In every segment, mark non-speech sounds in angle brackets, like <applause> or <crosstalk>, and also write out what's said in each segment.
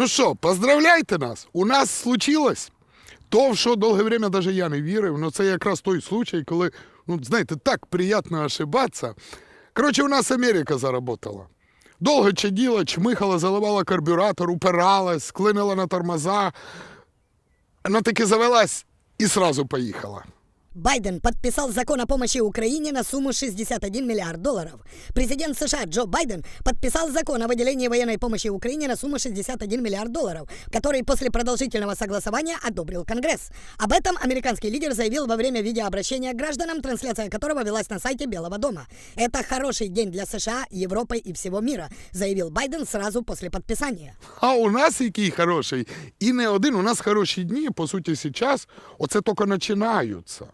Ну що, поздравляйте нас! У нас случилось то, в що довге время даже я не вірив. Ну це якраз той случай, коли, ну знаєте, так приємно ошибатися. Коротше, у нас Америка заработала. Довго чаділа, чмихала, заливала карбюратор, упиралась, клинила на тормоза. Вона таки завелась і сразу поїхала. Байден подписал закон о помощи Украине на сумму 61 миллиард долларов. Президент США Джо Байден подписал закон о выделении военной помощи Украине на сумму 61 миллиард долларов, который после продолжительного согласования одобрил Конгресс. Об этом американский лидер заявил во время видеообращения к гражданам, трансляция которого велась на сайте Белого дома. Это хороший день для США, Европы и всего мира, заявил Байден сразу после подписания. А у нас який хороший. І не один, у нас хороші дні, по суті, зараз, оце тільки починаються.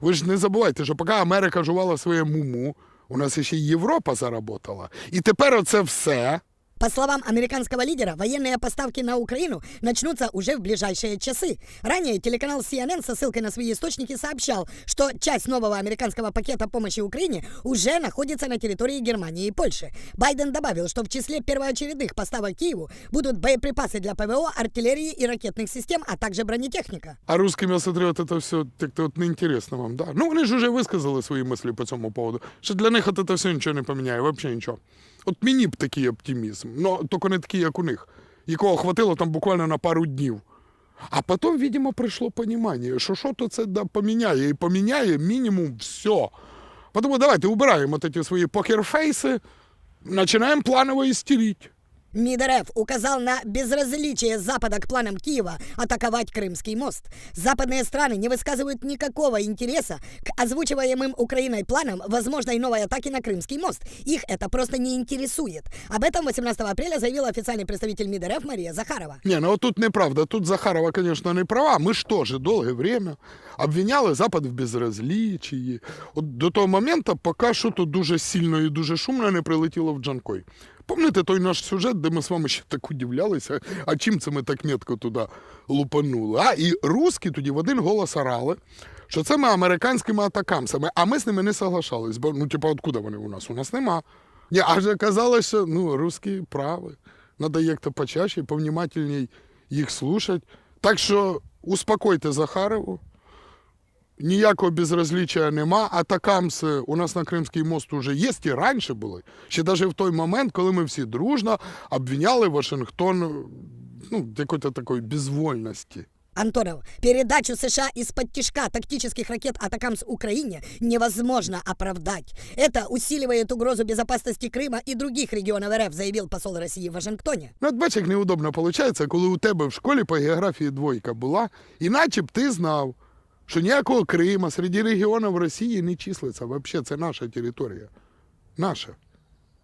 Ви ж не забувайте, що поки Америка жувала своє муму, у нас ще й Європа заработала. І тепер оце все. По словам американского лидера, военные поставки на Украину начнутся уже в ближайшие часы. Ранее телеканал CNN со ссылкой на свои источники сообщал, что часть нового американского пакета помощи Украине уже находится на территории Германии и Польши. Байден добавил, что в числе первоочередных поставок Киеву будут боеприпасы для ПВО, артиллерии и ракетных систем, а также бронетехника. А русским, я смотрю, от це все так-то от неінтересно вам, да? Ну, вони ж вже висказали свої мислі по цьому поводу. Що для них от це все нічого не поміняє, взагалі нічого. От мені б такий оптимізм, ну, тільки не такий, як у них, якого хватило там буквально на пару днів. А потім, видимо, прийшло розуміння, що що то це да, поміняє, і поміняє мінімум все. Тому давайте убираємо ці свої покерфейси, починаємо планово істерити. МИД РФ указал на безразличие Запада к планам Киева атаковать Крымский мост. Западные страны не высказывают никакого интереса к озвучиваемым Украиной планам возможной новой атаки на Крымский мост. Их это просто не интересует. Об этом 18 апреля заявил официальный представитель МИД РФ Мария Захарова. Ні, ну тут неправда. Тут Захарова, звісно, не права. Ми ж теж довге время обвиняли Запад в безразлічії. От до того моменту, поки що то дуже сильно і дуже шумно не прилетіло в Джанкой. Пам'ятаєте той наш сюжет, де ми з вами ще так удивлялися, а чим це ми так метко туди лупанули? А і русські тоді в один голос орали, що це ми американськими атакамсами, а ми з ними не соглашались. Бо ну, типу, откуда вони у нас? У нас нема. Ні, аж оказалось, що ну, русські праві. Надо як-то почаще, повнімательней їх слушать. Так що успокойте Захарову. Ніякого безразліччя нема. Атакамси у нас на Кримський мост уже є, і раніше були. Ще навіть в той момент, коли ми всі дружно обвиняли Вашингтон ну, якої-то такої безвольності. Антонов, передачу США из-под тишка тактических ракет «Атакамс» Украине невозможно оправдать. Это усиливает угрозу безопасности Крыма и других регионов РФ, заявил посол России в Вашингтоне. Ну, от бачиш, як неудобно виходить, коли у тебе в школі по географії двойка була, іначе б ти знав, що ніякого Крима серед регіонів Росії не числиться. Взагалі, це наша територія. Наша.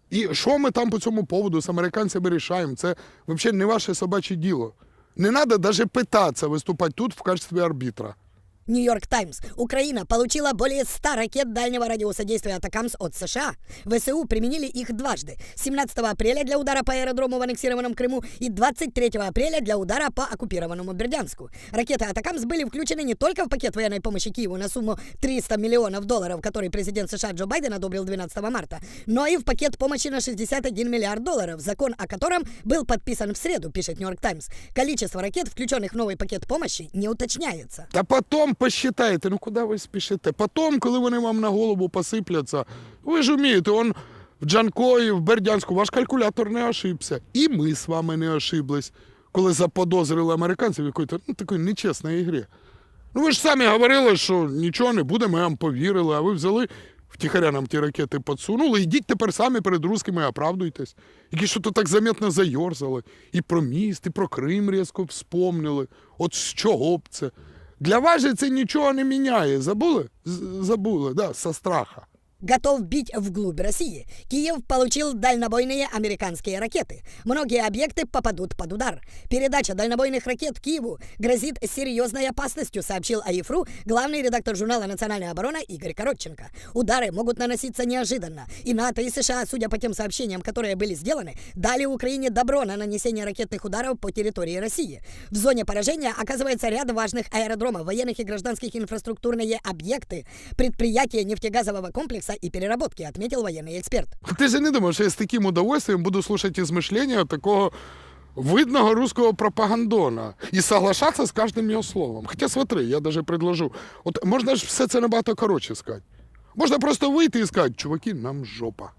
І що ми там по цьому поводу з американцями рішаємо? Це взагалі не ваше собаче діло. Не треба навіть питатися виступати тут в качестві арбітра. Нью-Йорк Таймс. Украина получила более 100 ракет дальнего радиуса действия «Атакамс» от США. ВСУ применили их дважды. 17 апреля для удара по аэродрому в аннексированном Крыму и 23 апреля для удара по оккупированному Бердянску. Ракеты «Атакамс» были включены не только в пакет военной помощи Киеву на сумму 300 миллионов долларов, который президент США Джо Байден одобрил 12 марта, но и в пакет помощи на 61 миллиард долларов, закон о котором был подписан в среду, пишет Нью-Йорк Таймс. Количество ракет, включенных в новый пакет помощи, не уточняется. Та потім посчитайте, ну куди ви спішите? Потім, коли вони вам на голову посипляться, ви ж вмієте, он в Джанкої, в Бердянську, ваш калькулятор не ошибся. І ми з вами не ошиблись, коли заподозрили американців в якої-то ну, такої нечесній ігрі. Ну ви ж самі говорили, що нічого не буде, ми вам повірили, а ви взяли. Втіхаря нам ті ракети підсунули, ідіть тепер самі перед русскими оправдуйтесь. Які що то так заметно зайорзали. І про міст, і про Крим різко вспомнили. От з чого б це? Для вас же це нічого не міняє. Забули? Забули, да, со страха. Готов бить вглубь России. Киев получил дальнобойные американские ракеты. Многие объекты попадут под удар. Передача дальнобойных ракет Киеву грозит серьезной опасностью, сообщил АИФРУ главный редактор журнала «Национальная оборона» Игорь Коротченко. Удары могут наноситься неожиданно. И НАТО, и США, судя по тем сообщениям, которые были сделаны, дали Украине добро на нанесение ракетных ударов по территории России. В зоне поражения оказывается ряд важных аэродромов, военных и гражданских инфраструктурные объекты, предприятия нефтегазового комплекса и переработки, отметил военный эксперт. Ты же не думаешь, что я с таким удовольствием буду слушать измышления такого видного русского пропагандона і соглашатися з кожним його словом. Хоча смотри, я даже предложу. От можна ж все це набагато коротше сказати. Можна просто вийти і сказати, чуваки, нам жопа.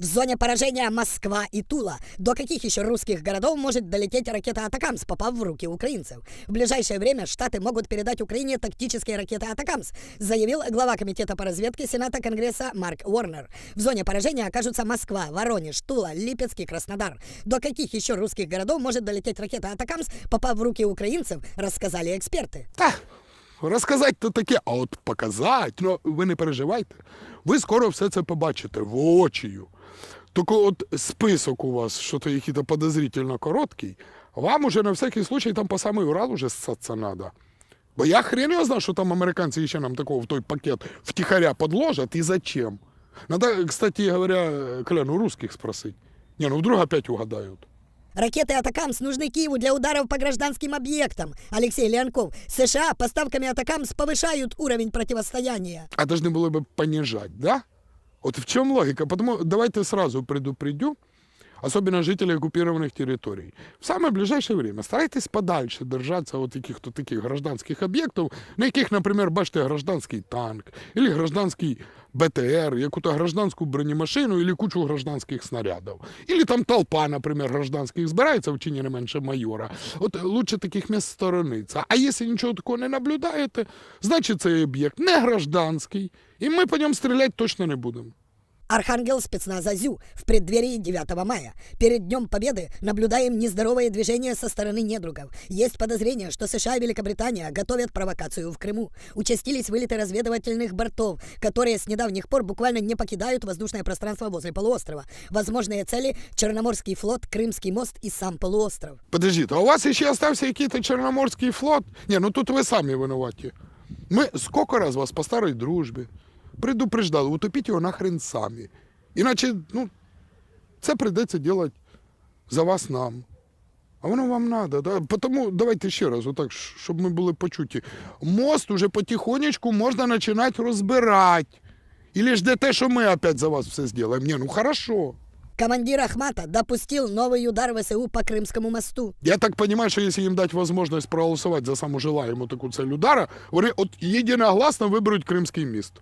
В зоне поражения Москва и Тула. До каких еще русских городов может долететь ракета «Атакамс», попав в руки украинцев? В ближайшее время Штаты могут передать Украине тактические ракеты «Атакамс», заявил глава Комитета по разведке Сената Конгресса Марк Уорнер. В зоне поражения окажутся Москва, Воронеж, Тула, Липецк и Краснодар. До каких еще русских городов может долететь ракета «Атакамс», попав в руки украинцев, рассказали эксперты. Розказати то таке, а от показати, ну ви не переживайте. Ви скоро все це побачите воочію. Тільки от список у вас, що то який-то подозрительно короткий, вам уже на всякий случай там по самий Урал уже ссаться надо. Бо я хрен його знаю, що там американці ще нам такого в той пакет втихаря подложат и зачем. Надо, кстати говоря, Коляну русских спросить. Не, ну вдруг опять угадают. Ракеты «Атакамс» нужны Киеву для ударов по гражданским объектам. Алексей Леонков. США поставками «Атакамс» повышают уровень противостояния. а должны были бы понижать, да? Вот в чем логика? Потому давайте сразу предупредю, особенно жителей оккупированных территорий. В самое ближайшее время старайтесь подальше держаться от каких-то таких гражданских объектов, на яких, например, бачите гражданский танк, или гражданский БТР, яку-то гражданскую бронемашину или кучу гражданских снарядов. Или там толпа, например, гражданских збирається в чині не менше майора. От лучше таких місць сторониться. А якщо нічого такого не наблюдаєте, значить цей об'єкт не гражданський, і ми по ньому стріляти точно не будемо. Архангел спецназа ЗЮ в преддверии 9 мая. Перед Днем Победы наблюдаем нездоровые движения со стороны недругов. Есть подозрение, что США и Великобритания готовят провокацию в Крыму. Участились вылеты разведывательных бортов, которые с недавних пор буквально не покидают воздушное пространство возле полуострова. Возможные цели – Черноморский флот, Крымский мост и сам полуостров. Подождите, а у вас ще остався якийсь Чорноморський флот? Ні, ну тут ви самі винуваті. Ми скільки раз вас по старій дружбі предупреждали, утопіть його нахрен самі. Іначе, ну, це прийдеться робити за вас нам. А воно вам треба, да? Тому давайте ще раз, отак, щоб ми були почуті. Мост уже потихонечку можна починати розбирати. Или ждете, що ми опять за вас все зробимо? Ні, ну хорошо. Командир Ахмата допустил новый удар ВСУ по Крымскому мосту. Я так понимаю, что если им дать возможность проголосовать за саму желаемую такую цель удара, вони от единогласно виберуть Кримський міст.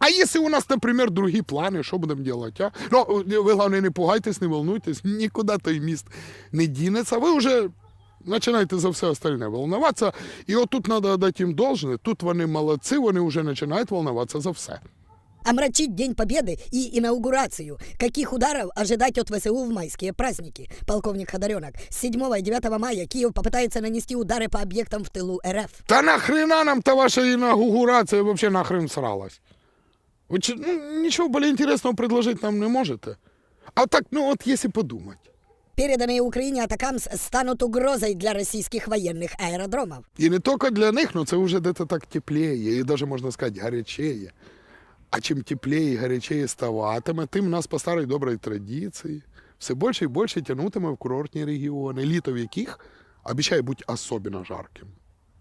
А если у нас, например, другі плани, що будемо делать, а? Ну, ви, головне, не пугайтесь, не волнуйтесь, <laughs> нікуди той міст не дінеться. Ви вже починаєте за все остальне волноватися. І от тут треба дати їм должне, тут вони молодці, вони вже починають волноватися за все. Омрачить День Победы и инаугурацию. Каких ударов ожидать от ВСУ в майские праздники? Полковник Ходоренок. С 7 и 9 мая Киев попытается нанести удары по объектам в тылу РФ. Та нахрена нам та ваша інаугурація вообще нахрен сралась? Ви чи, ну, нічого более інтересного предложити нам не можете? А так, ну от якщо подумати. Переданные Украине атакамс станут угрозой для российских военных аэродромов. І не тільки для них, ну це вже десь так тепліє, і навіть можна сказати, гарячіє. А чим тепліє і гарячіє ставатиме, тим нас по старій добрій традиції все більше і більше тягнутиме в курортні регіони, літо в яких обіцяє бути особливо жарким.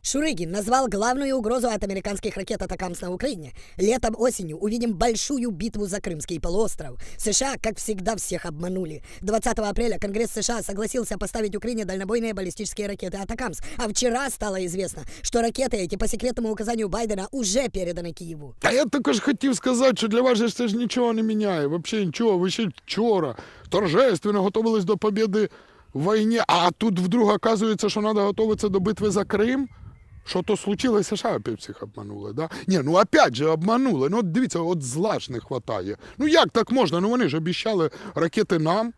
Шурыгин назвал главную угрозу от американских ракет атакамс на Украине. Летом осенью увидим большую битву за Крымский полуостров. США, как всегда, всех обманули. 20 апреля Конгресс США согласился поставить Украине дальнобойные баллистические ракеты атакамс. А вчера стало известно, что ракеты эти по секретному указанию Байдена уже переданы Киеву. Та я також хотів сказати, що для вас же це ж нічого не міняє. Взагалі нічого. Ви ще вчора торжественно готувались до побіди в війні, а тут вдруг оказується, що треба готуватися до битви за Крим. Що то случилось, США опять всіх обманули, да? Ні, ну опять же обманули. Ну от дивіться, от зла ж не вистачає. Ну як так можна? Ну вони ж обіцяли ракети нам.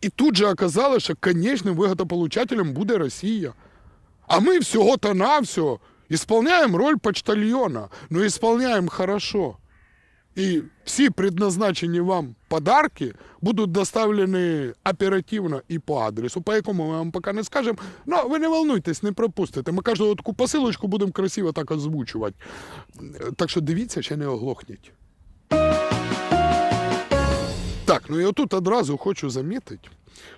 І тут же оказалось, що конечним виготополучателем буде Росія. А ми всього-то навсього исполняем роль почтальона, но исполняем хорошо. И все предназначені вам подарки будуть доставлені оперативно і по адресу, по якому ми вам поки не скажемо. Ну, ви не волнуйтесь, не пропустите. Ми кожну таку посилочку будемо красиво так озвучувати. Так що дивіться, ще не оглохніть. Так, ну і отут одразу хочу замітити,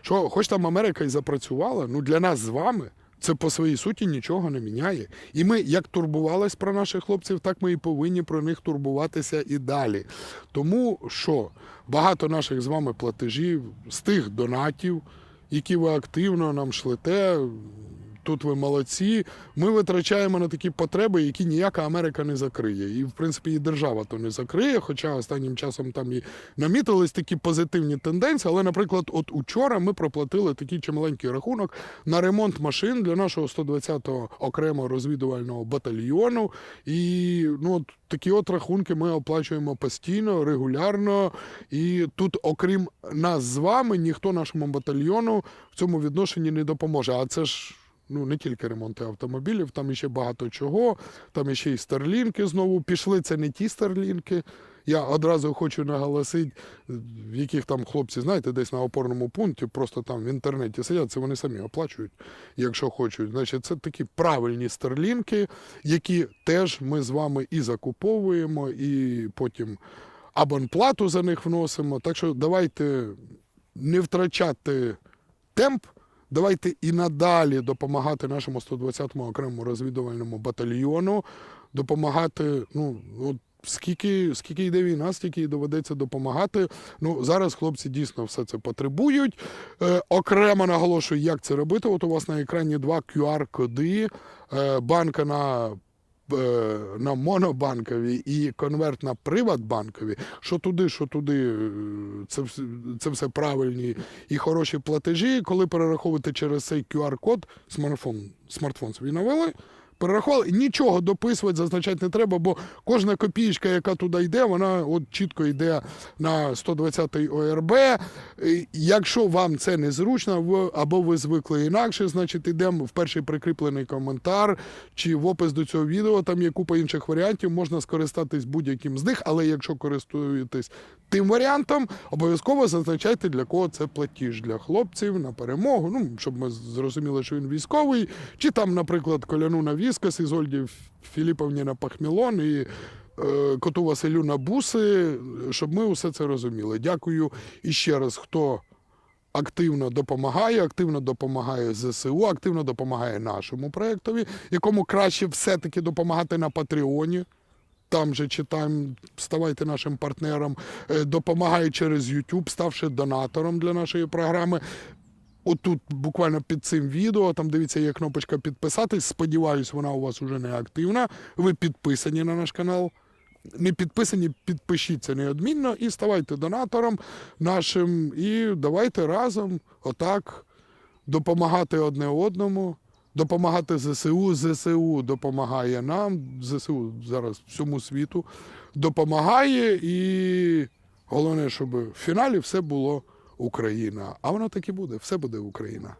що хоч там Америка і запрацювала, ну для нас з вами це по своїй суті нічого не міняє. І ми як турбувались про наших хлопців, так ми і повинні про них турбуватися і далі. Тому що багато наших з вами платежів з тих донатів, які ви активно нам шлете. Тут ви молодці. Ми витрачаємо на такі потреби, які ніяка Америка не закриє. І, в принципі, і держава то не закриє. Хоча останнім часом там і намітились такі позитивні тенденції. Але, наприклад, от учора ми проплатили такий чималенький рахунок на ремонт машин для нашого 120-го окремого розвідувального батальйону. І ну, от такі от рахунки ми оплачуємо постійно, регулярно. І тут, окрім нас з вами, ніхто нашому батальйону в цьому відношенні не допоможе. А це ж. Ну, не тільки ремонти автомобілів, там іще багато чого. Там іще й старлінки знову пішли. Це не ті старлінки. Я одразу хочу наголосити, в яких там хлопці, знаєте, десь на опорному пункті, просто там в інтернеті сидять, це вони самі оплачують, якщо хочуть. Значить, це такі правильні старлінки, які теж ми з вами і закуповуємо, і потім абонплату за них вносимо. Так що давайте не втрачати темп. Давайте і надалі допомагати нашому 120-му окремому розвідувальному батальйону, допомагати. Ну от скільки, скільки йде війна, стільки і доведеться допомагати. Ну зараз хлопці дійсно все це потребують. Е, окремо наголошую, як це робити. От у вас на екрані два QR-коди, е, банка на на монобанкові і конверт на приватбанкові, що туди, що туди, е, це, вс- це все правильні і хороші платежі. Коли перераховувати через цей QR-код, смартфон, смартфон свій навели. Перерахували, нічого дописувати, зазначати не треба, бо кожна копієчка, яка туди йде, вона от чітко йде на 120-й ОРБ. Якщо вам це незручно, або ви звикли інакше, значить йдемо в перший прикріплений коментар чи в опис до цього відео. Там є купа інших варіантів, можна скористатись будь-яким з них, але якщо користуєтесь тим варіантом, обов'язково зазначайте, для кого це платіж для хлопців на перемогу. Ну, щоб ми зрозуміли, що він військовий, чи там, наприклад, коляну на Віскас, Ізольді Філіповні на Пахмілон і е, коту Василю на буси, щоб ми усе це розуміли. Дякую іще раз, хто активно допомагає, активно допомагає ЗСУ, активно допомагає нашому проєктові, якому краще все-таки допомагати на Патреоні. Там же читаємо, ставайте нашим партнером, е, допомагає через YouTube, ставши донатором для нашої програми. Отут буквально під цим відео, там дивіться, є кнопочка підписатись. Сподіваюсь, вона у вас уже не активна. Ви підписані на наш канал. Не підписані, підпишіться неодмінно і ставайте донатором нашим. І давайте разом отак допомагати одне одному, допомагати ЗСУ. ЗСУ допомагає нам, ЗСУ зараз всьому світу допомагає. І головне, щоб в фіналі все було Україна. А воно так і буде. Все буде Україна.